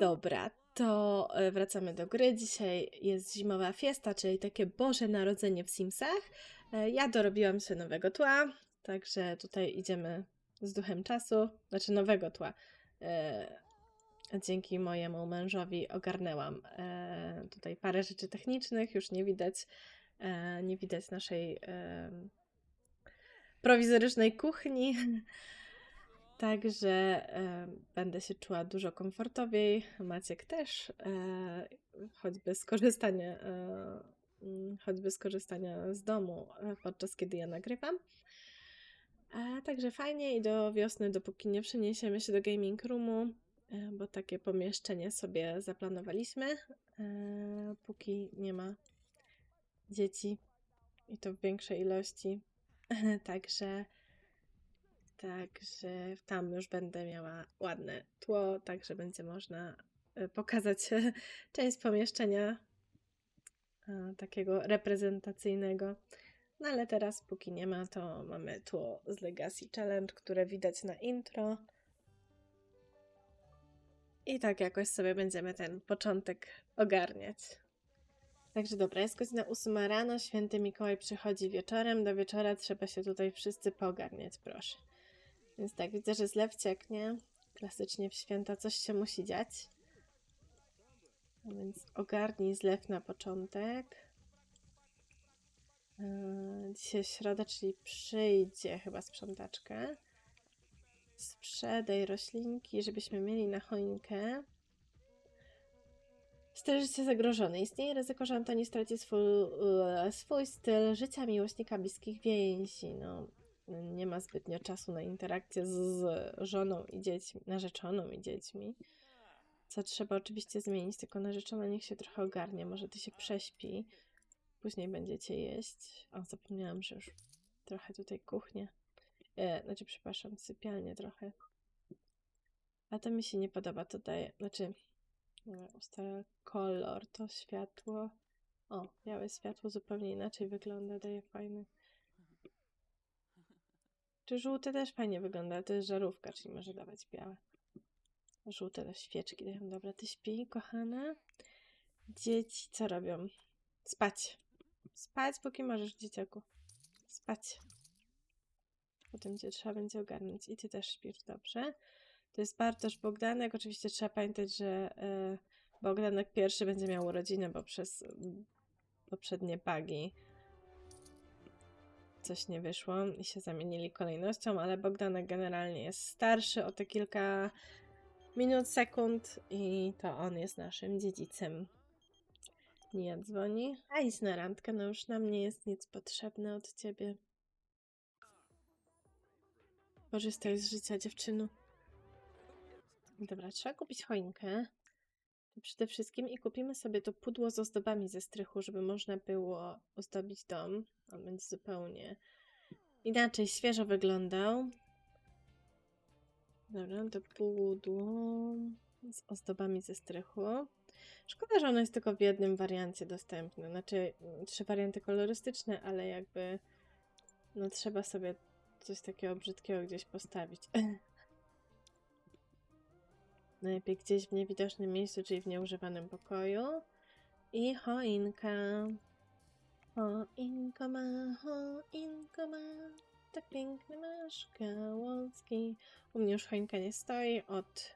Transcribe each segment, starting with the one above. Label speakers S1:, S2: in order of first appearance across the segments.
S1: Dobra, to e, wracamy do gry. Dzisiaj jest zimowa fiesta, czyli takie Boże Narodzenie w Simsach. E, Ja dorobiłam sobie nowego tła, także tutaj idziemy z duchem czasu, znaczy nowego tła. E, Dzięki mojemu mężowi ogarnęłam tutaj parę rzeczy technicznych, już nie widać, nie widać naszej prowizorycznej kuchni. Także e, będę się czuła dużo komfortowiej. Maciek też, e, choćby skorzystanie, e, mm, choćby skorzystania z domu e, podczas kiedy ja nagrywam. E, także fajnie i do wiosny, dopóki nie przeniesiemy się do gaming roomu, e, bo takie pomieszczenie sobie zaplanowaliśmy, e, póki nie ma dzieci i to w większej ilości. Także Także tam już będę miała ładne tło, także będzie można e, pokazać część pomieszczenia e, takiego reprezentacyjnego. No ale teraz, póki nie ma, to mamy tło z Legacy Challenge, które widać na intro. I tak jakoś sobie będziemy ten początek ogarniać. Także dobra, jest godzina 8 rano, święty Mikołaj przychodzi wieczorem, do wieczora trzeba się tutaj wszyscy pogarniać, proszę. Więc tak, widzę, że zlew cieknie. Klasycznie w święta coś się musi dziać. Więc ogarnij zlew na początek. Yy, Dzisiaj środa, czyli przyjdzie chyba sprzątaczka. Sprzedaj roślinki, żebyśmy mieli na choinkę. Styl życia zagrożony. Istnieje ryzyko, że Antoni straci swój, e, swój styl życia miłośnika bliskich więzi. No, nie ma zbytnio czasu na interakcję z, żoną i dziećmi, narzeczoną i dziećmi. Co trzeba oczywiście zmienić, tylko narzeczona niech się trochę ogarnie, może ty się prześpi, później będziecie jeść. O, zapomniałam, że już trochę tutaj kuchnię, e, znaczy przepraszam, sypialnię trochę. A to mi się nie podoba, to daje, znaczy nie, ustala kolor, to światło. O, białe światło zupełnie inaczej wygląda, daje fajny czy żółte też fajnie wygląda? To jest żarówka, czyli może dawać białe. Żółte to świeczki dają. Dobra, ty śpi, kochana. Dzieci co robią? Spać. Spać, póki możesz, dzieciaku. Spać. Potem cię trzeba będzie ogarnąć. I ty też śpisz, dobrze. To jest Bartosz Bogdanek. Oczywiście trzeba pamiętać, że e, Bogdanek pierwszy będzie miał urodziny, bo przez mm, poprzednie bugi coś nie wyszło i się zamienili kolejnością, ale Bogdanek generalnie jest starszy o te kilka minut, sekund i to on jest naszym dziedzicem. Nie dzwoni. A idź na randkę, no już nam nie jest nic potrzebne od ciebie. Korzystaj z życia, dziewczyno. Dobra, trzeba kupić choinkę. Przede wszystkim i kupimy sobie to pudło z ozdobami ze strychu, żeby można było ozdobić dom. On będzie zupełnie inaczej, świeżo wyglądał. Dobra, to pudło z ozdobami ze strychu. Szkoda, że ono jest tylko w jednym wariancie dostępne. Znaczy, mm, trzy warianty kolorystyczne, ale jakby no trzeba sobie coś takiego brzydkiego gdzieś postawić. Najlepiej gdzieś w niewidocznym miejscu, czyli w nieużywanym pokoju. I choinka. Choinko ma, choinko ma, tak piękny masz gałązki. U mnie już choinka nie stoi od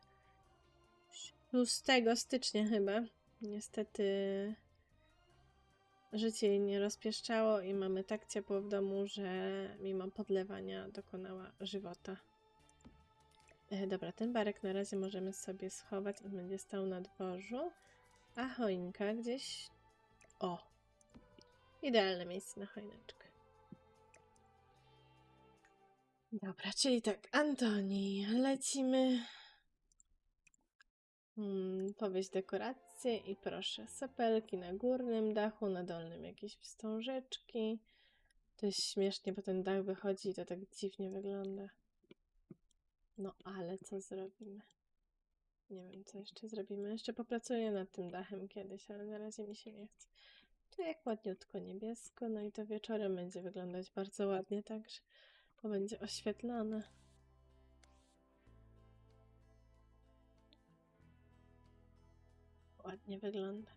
S1: 6 stycznia chyba. Niestety życie jej nie rozpieszczało i mamy tak ciepło w domu, że mimo podlewania dokonała żywota. E, dobra, ten barek na razie możemy sobie schować, on będzie stał na dworzu. A choinka gdzieś... O! Idealne miejsce na choineczkę. Dobra, czyli tak, Antoni, lecimy. Hmm, powieść dekoracje i proszę, sapelki na górnym dachu, na dolnym jakieś wstążeczki. To jest śmiesznie, bo ten dach wychodzi i to tak dziwnie wygląda. No ale co zrobimy? Nie wiem, co jeszcze zrobimy. Jeszcze popracuję nad tym dachem kiedyś, ale na razie mi się nie chce. Tu jak ładniutko niebiesko, no i to wieczorem będzie wyglądać bardzo ładnie, także to będzie oświetlone. ładnie wygląda.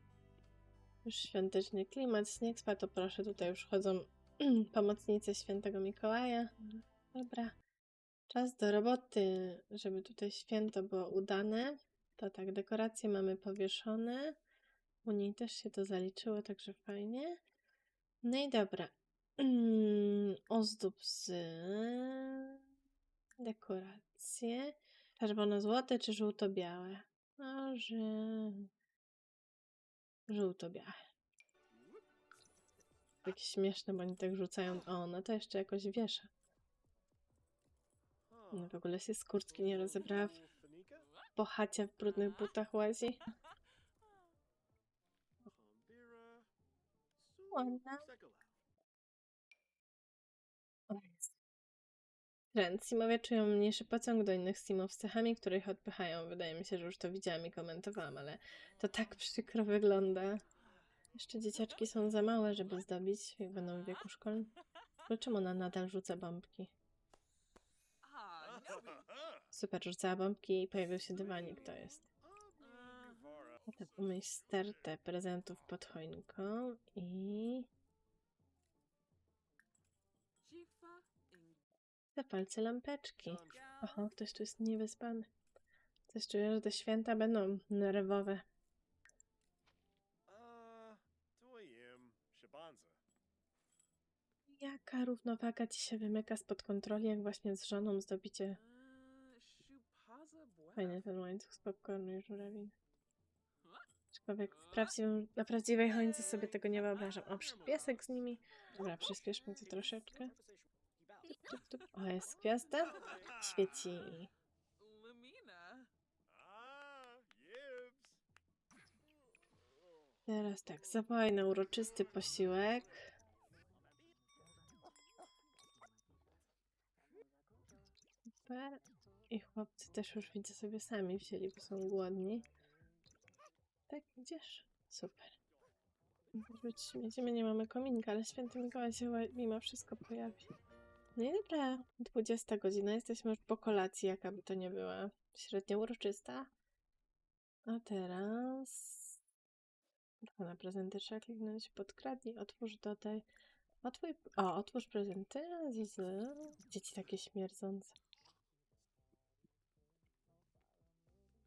S1: Już świąteczny klimat, śnieg spadł, to proszę, tutaj już chodzą pomocnicy świętego Mikołaja. Dobra, czas do roboty, żeby tutaj święto było udane. To tak, dekoracje mamy powieszone. U niej też się to zaliczyło, także fajnie. No i dobra. Ozdób z dekoracje. Czerwono-złote czy żółto-białe? Może żółto-białe. Takie śmieszne, bo oni tak rzucają. O, no to jeszcze jakoś wiesza. No w ogóle się z kurtki nie rozebrała. W, po chacie w brudnych butach łazi. Ładna. Trend. Simowie czują mniejszy pociąg do innych Simów z cechami, które ich odpychają. Wydaje mi się, że już to widziałam i komentowałam, ale to tak przykro wygląda. Jeszcze dzieciaczki są za małe, żeby zdobić, jak będą w wieku szkolnym. Ale czemu ona nadal rzuca bombki? Super, rzucała bombki i pojawił się dywanik, to jest. Potem umyć stertę prezentów pod choinką i zapalcie lampeczki. Oho, ktoś tu jest niewyspany. Coś czuję, że te święta będą nerwowe. Jaka równowaga ci się wymyka spod kontroli, jak właśnie z żoną zdobicie fajnie ten łańcuch z popcornu i żurawiny. Aczkolwiek w prawdziwym, na prawdziwej choince sobie tego nie wyobrażam. O, piesek z nimi. Dobra, przyspieszmy to troszeczkę. Tup, tup, tup. O, jest gwiazda. Świeci. Teraz tak, zawołaj na uroczysty posiłek. Super. I chłopcy też już widzę sobie sami wzięli, bo są głodni. Tak, idziesz? Super. Rzuć śmiecimy, nie mamy kominka, ale święty Mikołaj się mimo wszystko pojawi. No i dobra, 20 godzina, jesteśmy już po kolacji, jaka by to nie była. Średnio uroczysta. A teraz... Tylko na prezenty trzeba kliknąć, podkradnij, otwórz, dodaj. Otwój... O, otwórz prezenty. Z... Dzieci takie śmierdzące.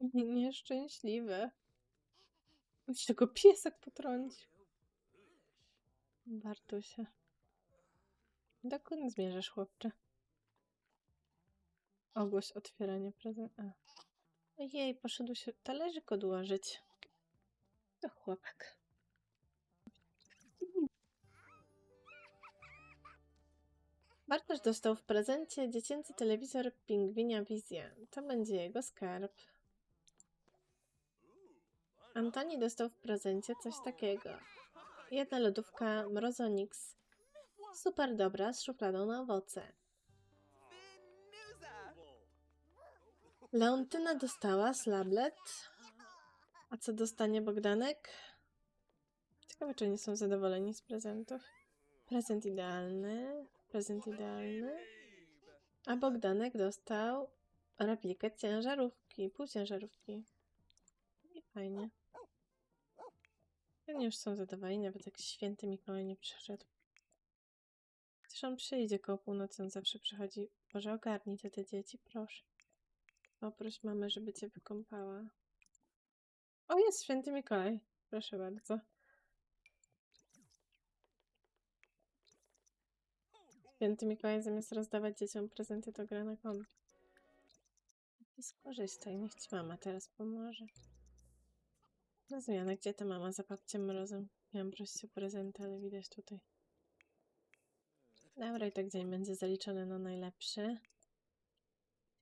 S1: Nieszczęśliwe. Ci tego piesek potrącił. Bartusia. Dokąd zmierzasz, chłopcze? Ogłoś otwieranie prezentu. Ojej, poszedł się talerzyk odłożyć. To chłopak. Bartosz dostał w prezencie dziecięcy telewizor Pingwinia Wizja. To będzie jego skarb. Antoni dostał w prezencie coś takiego. Jedna lodówka Mrozonix. Super dobra, z szufladą na owoce. Leontyna dostała slablet. A co dostanie Bogdanek? Ciekawe, czy oni są zadowoleni z prezentów. Prezent idealny. Prezent idealny. A Bogdanek dostał replikę ciężarówki, półciężarówki. I fajnie. Oni już są zadowoleni, nawet jak święty Mikołaj nie przyszedł. Chociaż on przyjdzie koło północy, on zawsze przychodzi. Może ogarnij te, te dzieci, proszę. Poproś mamę, żeby cię wykąpała. O, jest święty Mikołaj. Proszę bardzo. Święty Mikołaj zamiast rozdawać dzieciom prezenty, to gra na komp. I skorzystaj, niech ci mama teraz pomoże. Na zmianę, gdzie ta mama za babcią mrozem? Miałam prosić o prezenty, ale widać tutaj. Dobra, i tak dzień będzie zaliczony na najlepszy.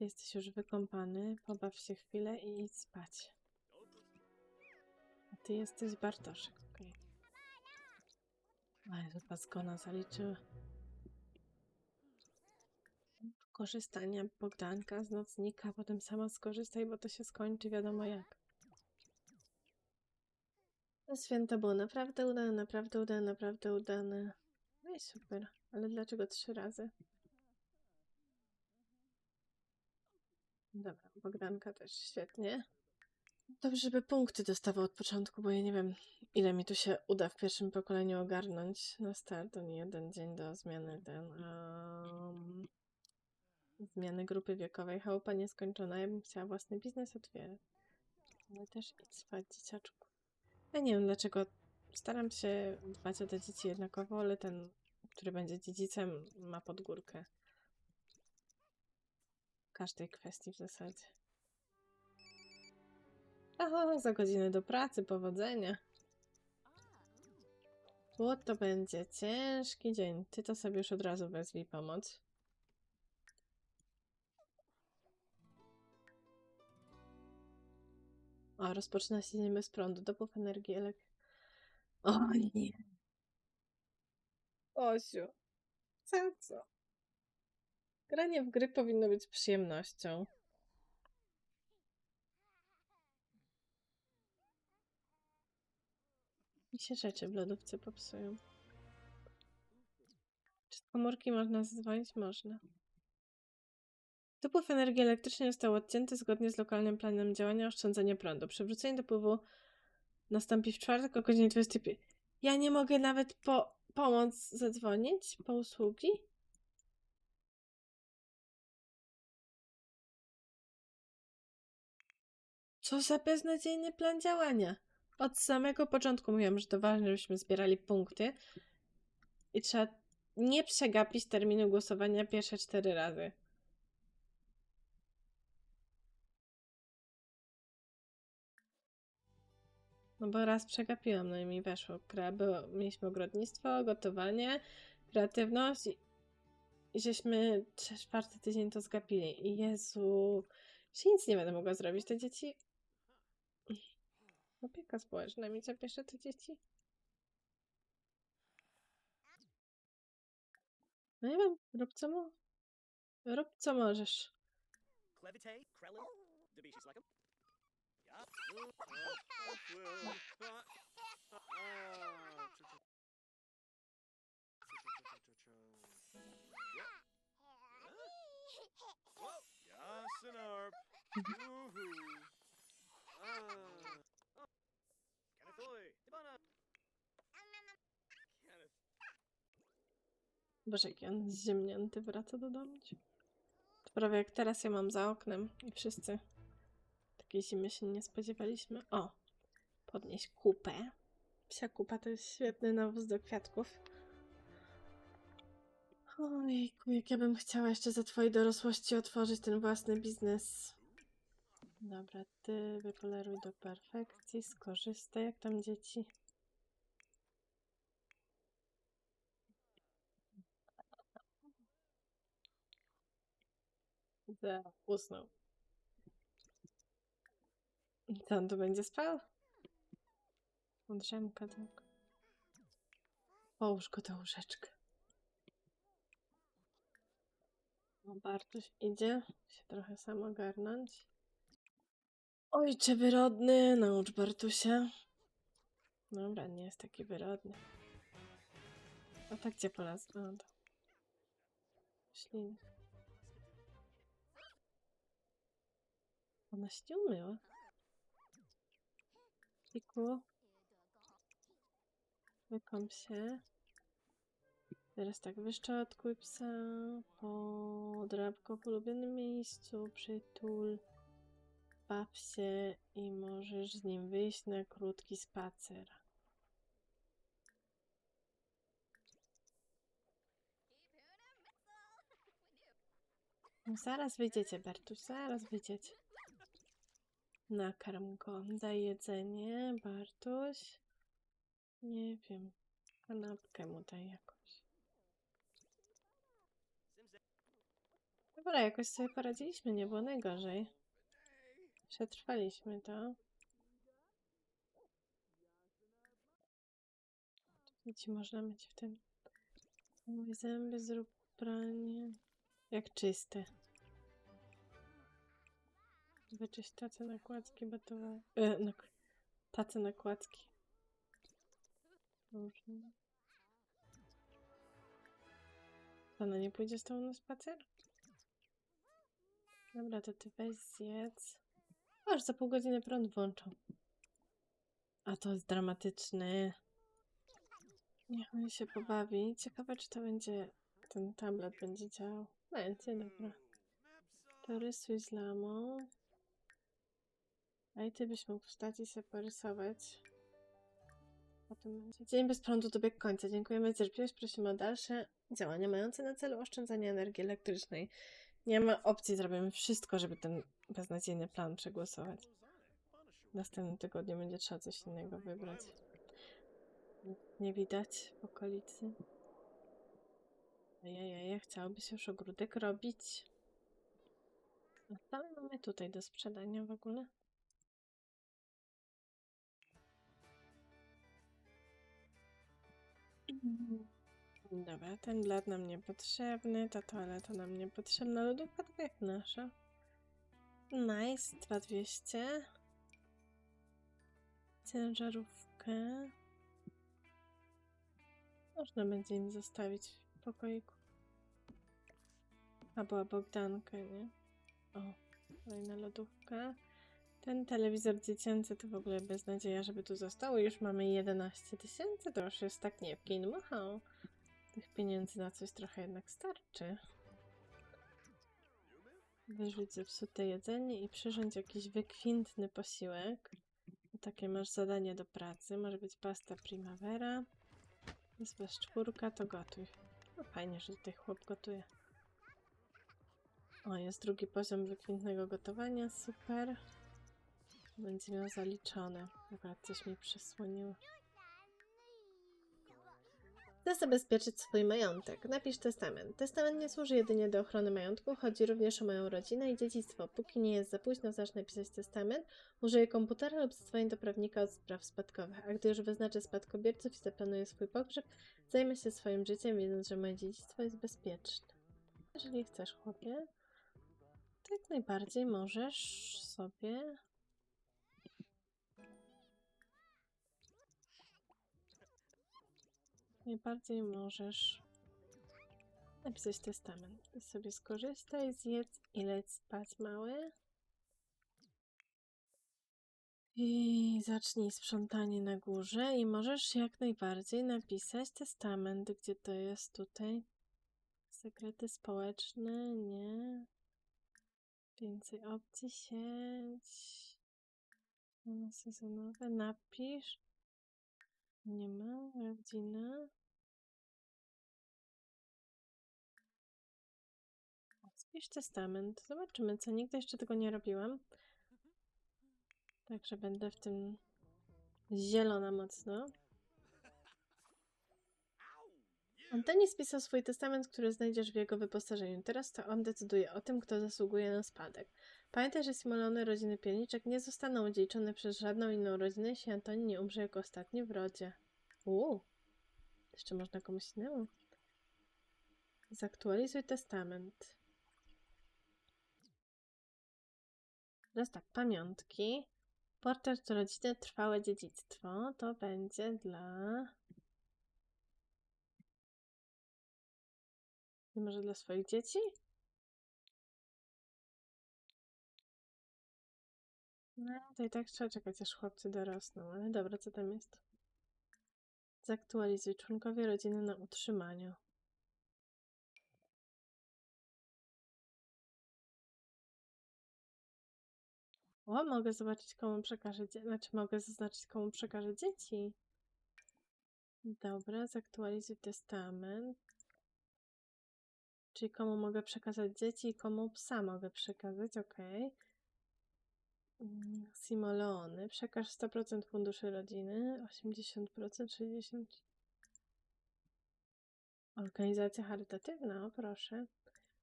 S1: Jesteś już wykąpany, pobaw się chwilę i idź spać. A ty jesteś Bartoszek, okej. Okay. Ale chyba zgona zaliczyła. Korzystanie Bogdanka z nocnika, potem sama skorzystaj, bo to się skończy wiadomo jak. To święto było naprawdę udane, naprawdę udane, naprawdę udane. No i super. Ale dlaczego trzy razy? Dobra, Bogdanka też świetnie. Dobrze, żeby punkty dostawał od początku, bo ja nie wiem, ile mi tu się uda w pierwszym pokoleniu ogarnąć na start. To nie jeden dzień do zmiany ten. Um, zmiany grupy wiekowej. Chałupa nieskończona. Ja bym chciała własny biznes otwierać. Ale też idź spać, dzieciaczku. Ja nie wiem dlaczego. Staram się dbać o te dzieci jednakowo, ale ten, który będzie dziedzicem, ma pod górkę. W każdej kwestii w zasadzie. Aha, za godzinę do pracy, powodzenia. Bo to będzie ciężki dzień. Ty to sobie już od razu wezwij pomoc. O, rozpoczyna się dzień bez prądu. Dopływ energii. O nie. Osiu. Za co? Granie w gry powinno być przyjemnością. Mi się rzeczy w lodówce popsują. Czy z komórki można zadzwonić? Można. Dopływ energii elektrycznej został odcięty zgodnie z lokalnym planem działania oszczędzania prądu. Przywrócenie dopływu nastąpi w czwartek o godzinie 25. Ja nie mogę nawet po pomoc zadzwonić? Po usługi? Co za beznadziejny plan działania. Od samego początku mówiłam, że to ważne, żebyśmy zbierali punkty i trzeba nie przegapić terminu głosowania pierwsze cztery razy. No bo raz przegapiłam, no i mi weszło. Kre- Było, mieliśmy ogrodnictwo, gotowanie, kreatywność i, i żeśmy trze- czwarty tydzień to zgapili. I Jezu, że nic nie będę mogła zrobić. Te dzieci... Opieka społeczna mi zabierze te dzieci. No nie wiem, rób co mo... Rób co możesz.
S2: Clevite, Krellin. Ja. Well, Yes, an arp. Woohoo. Kanatoy, Tibana. Kenneth.
S1: Boże, jaki on zziemnięty wraca do domu. To prawie jak teraz ja mam za oknem i wszyscy zimy się nie spodziewaliśmy. O, podnieść kupę. Psia kupa to jest świetny nawóz do kwiatków. Ojejku, jak ja bym chciała jeszcze za twojej dorosłości otworzyć ten własny biznes. Dobra, ty wypoleruj do perfekcji, skorzystaj, jak tam dzieci. Da, usnął. I Co on tu będzie spał? Drzemka tylko. Połóż go do łóżeczka. No, Bartuś idzie się trochę sam ogarnąć. Ojcze wyrodny, naucz Bartusia. Dobra, nie jest taki wyrodny. A tak gdzie polazł? O, to. Ślinek. Ona się nie umyła. Kiku. Wykąp się. Teraz tak, wyszczotkuj psa, podrap go w ulubionym miejscu, przytul, baw się i możesz z nim wyjść na krótki spacer. No Zaraz wyjdziecie, Bertuś, zaraz wyjdziecie. Nakarm go, daj jedzenie, Bartuś. Nie wiem, kanapkę mu daj jakąś. Dobra, jakoś sobie poradziliśmy, nie było najgorzej. Przetrwaliśmy to. Ci można mieć w tym. Mój zęby, zrób pranie. Jak czyste. Wyczyść tace nakładzki, bo to... E, no, tace nakładzki. Ona nie pójdzie z tobą na spacer? Dobra, to ty weź zjedz. Aż za pół godziny prąd włączą. A to jest dramatyczne. Niech on się pobawi. Ciekawe, czy to będzie. Ten tablet będzie działał. Będzie, dobra. To rysuj z lamą. A i ty byś mógł wstać i się porysować. Dzień bez prądu dobiegł końca. Dziękujemy za cierpliwość. Prosimy o dalsze działania mające na celu oszczędzanie energii elektrycznej. Nie ma opcji, zrobimy wszystko, żeby ten beznadziejny plan przegłosować. W następnym tygodniu będzie trzeba coś innego wybrać. Nie widać w okolicy. Ojej, chciałoby się już ogródek robić. A co my mamy tutaj do sprzedania w ogóle? Dobra, ten blat nam niepotrzebny, ta toaleta nam niepotrzebna, lodówka taka jak nasza. Nice, 2200. Ciężarówkę. Można będzie im zostawić w pokoiku. A była Bogdanka, nie? O, kolejna lodówka. Ten telewizor dziecięcy to w ogóle beznadzieja, żeby tu został. Już mamy 11 tysięcy, to już jest tak nie pinmachał. Tych pieniędzy na coś trochę jednak starczy. Wyrzuć zepsute jedzenie i przyrządź jakiś wykwintny posiłek. Takie masz zadanie do pracy. Może być pasta primavera. Jest was czwórka, to gotuj. No fajnie, że tutaj chłop gotuje. O, jest drugi poziom wykwintnego gotowania. Super. Będzie miał zaliczone. Akurat coś mi przysłoniło. Chcę zabezpieczyć swój majątek. Napisz testament. Testament nie służy jedynie do ochrony majątku, chodzi również o moją rodzinę i dziedzictwo. Póki nie jest za późno, zacznę pisać testament. Użyję komputera lub zadzwonię do prawnika od spraw spadkowych. A gdy już wyznaczę spadkobierców i zaplanuję swój pogrzeb, zajmę się swoim życiem, wiedząc, że moje dziedzictwo jest bezpieczne. Jeżeli chcesz, chłopie, to jak najbardziej możesz sobie najbardziej możesz napisać testament. Sobie skorzystaj, zjedz i leć spać, mały. I zacznij sprzątanie na górze i możesz jak najbardziej napisać testament. Gdzie to jest tutaj? Sekrety społeczne? Nie. Więcej opcji, sieć. Sezonowe. Napisz. Nie ma. Rodzina. Spisz testament. Zobaczymy, co nigdy jeszcze tego nie robiłam. Także będę w tym zielona mocno. Antoni spisał swój testament, który znajdziesz w jego wyposażeniu. Teraz to on decyduje o tym, kto zasługuje na spadek. Pamiętaj, że Simolony rodziny Pierniczek nie zostaną odziedziczone przez żadną inną rodzinę, jeśli Antoni nie umrze jako ostatni w rodzie. Uuu. Jeszcze można komuś innemu. Zaktualizuj testament. Teraz tak, pamiątki. Portret rodziny, trwałe dziedzictwo. To będzie dla... Nie może dla swoich dzieci? No, to i tak trzeba czekać, aż chłopcy dorosną, ale dobra, co tam jest? Zaktualizuj członkowie rodziny na utrzymaniu. O, mogę zobaczyć, komu przekażę dzieci. Znaczy, mogę zaznaczyć, komu przekażę dzieci. Dobra, zaktualizuj testament. Czyli komu mogę przekazać dzieci i komu psa mogę przekazać, ok. Mm, Simoleony. Przekaż 100% funduszy rodziny, 80%, 60%. Organizacja charytatywna, o proszę.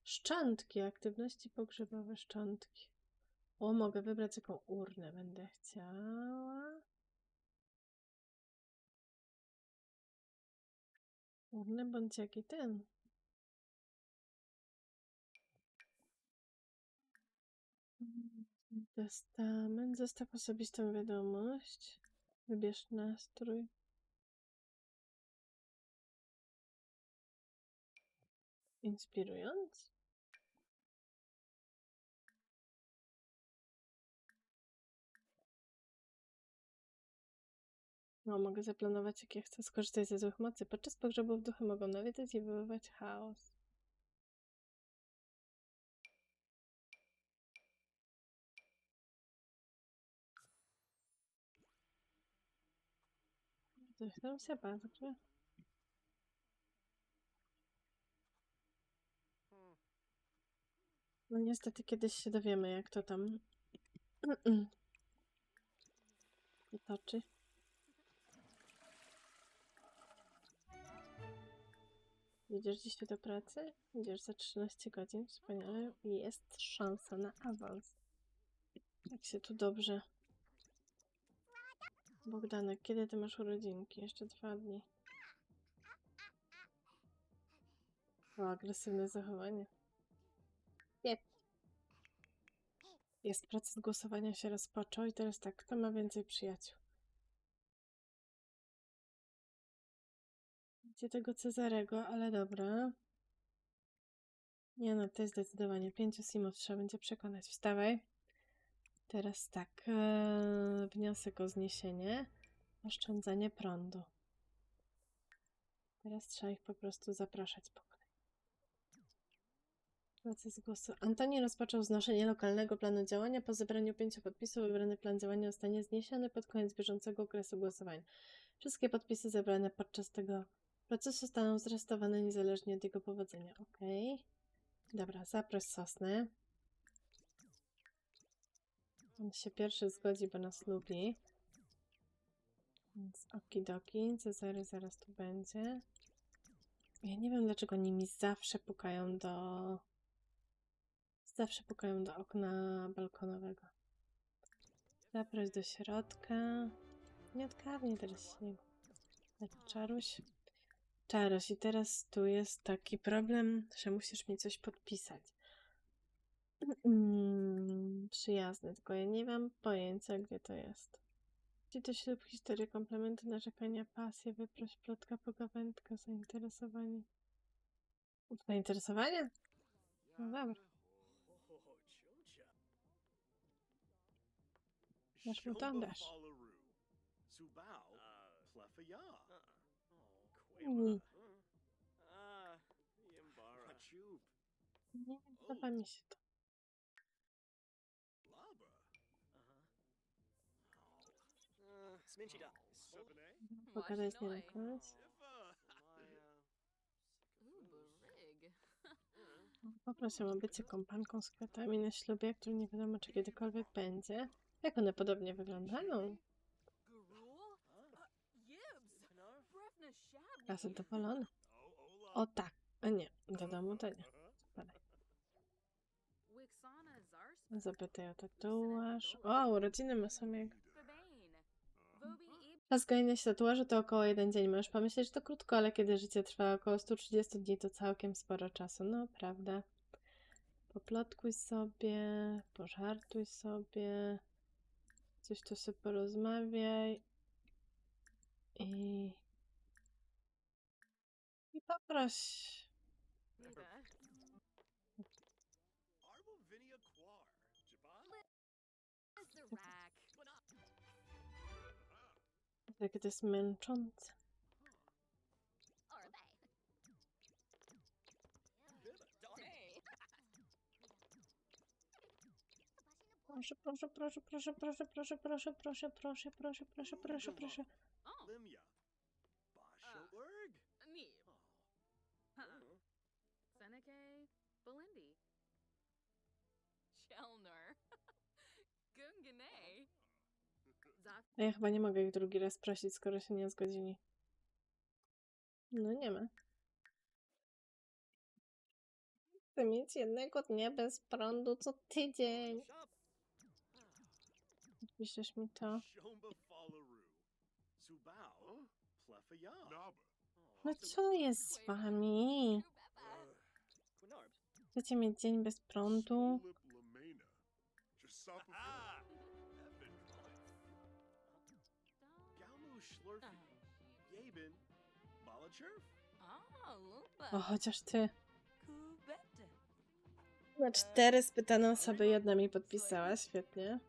S1: Szczątki, aktywności pogrzebowe, szczątki. O, mogę wybrać jaką urnę będę chciała. Urnę bądź jaki ten. Testament, zestaw osobistą wiadomość. Wybierz nastrój. Inspirując. No, mogę zaplanować, jak ja chcę skorzystać ze złych mocy. Podczas pogrzebów duchy mogą nawiedzać i wywoływać chaos. Tam się bardzo.
S2: Hmm.
S1: No niestety kiedyś się dowiemy, jak to tam toczy. Idziesz dzisiaj do pracy? Idziesz za 13 godzin, wspaniale. Jest szansa na awans. Jak się tu dobrze. Bogdanek, kiedy ty masz urodzinki? Jeszcze dwa dni. O, agresywne zachowanie. Nie. Jest proces głosowania się rozpoczął i teraz tak, kto ma więcej przyjaciół? Gdzie tego Cezarego, ale dobra. Nie no, to jest zdecydowanie pięciu simów trzeba będzie przekonać. Wstawaj. Teraz tak, e, wniosek o zniesienie, oszczędzanie prądu. Teraz trzeba ich po prostu zapraszać po. Proces głosu. Antoni rozpoczął znoszenie lokalnego planu działania. Po zebraniu pięciu podpisów wybrany plan działania zostanie zniesiony pod koniec bieżącego okresu głosowania. Wszystkie podpisy zebrane podczas tego procesu zostaną zrestowane niezależnie od jego powodzenia. Ok. Dobra, zaproś sosnę. On się pierwszy zgodzi, bo nas lubi. Więc okidoki. Cezary zaraz tu będzie. Ja nie wiem, dlaczego oni mi zawsze pukają do... Zawsze pukają do okna balkonowego. Zaproś do środka. Nie odkarnie teraz śniegu. Tak, Czaruś. Czaruś, i teraz tu jest taki problem, że musisz mi coś podpisać. Mm, przyjazny, tylko ja nie mam pojęcia, gdzie to jest. Gdzie to ślub, historie, komplementy, narzekania, pasje, wyproś, plotka, pogawędka, zainteresowanie. Zainteresowanie? No dobra. Masz mu tam dasz. Nie podoba mi się to. Koleś.
S3: Ifa,
S4: Uberig.
S1: Poproszę o bycie kompanką z kwiatami na ślubie, który nie wiadomo, czy kiedykolwiek będzie. Jak one podobnie wyglądają? Ja zadowolony.
S3: Ola,
S1: O tak, a nie, do domu to nie. Spadaj. Zapytaj o tatuaż. O, urodziny ma sobie. Gojenia się tatuażu to około jeden dzień. Możesz pomyśleć, że to krótko, ale kiedy życie trwa około 130 dni, to całkiem sporo czasu. No, prawda. Poplotkuj sobie, pożartuj sobie, coś tu sobie porozmawiaj i... I poproś.
S4: Niva.
S3: Arbovinia Quar, Japan,
S4: Zarak.
S1: Jakie to jest męczące. Proszę, proszę, proszę, proszę, proszę, proszę, proszę, proszę, proszę, proszę, proszę, proszę, proszę. A ja chyba nie mogę ich drugi raz prosić, skoro się nie zgodzili. No nie ma. Chcę mieć jednego dnia bez prądu co tydzień. Piszesz mi to. No co jest z wami? Chcecie mieć dzień bez prądu? O, chociaż ty. Na cztery spytane osoby jedna mi podpisała, świetnie.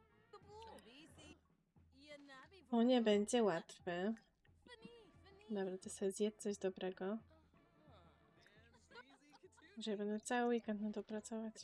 S1: To nie będzie łatwe. Dobra, to sobie zjedz coś dobrego. Że ja będę cały weekend na to pracować.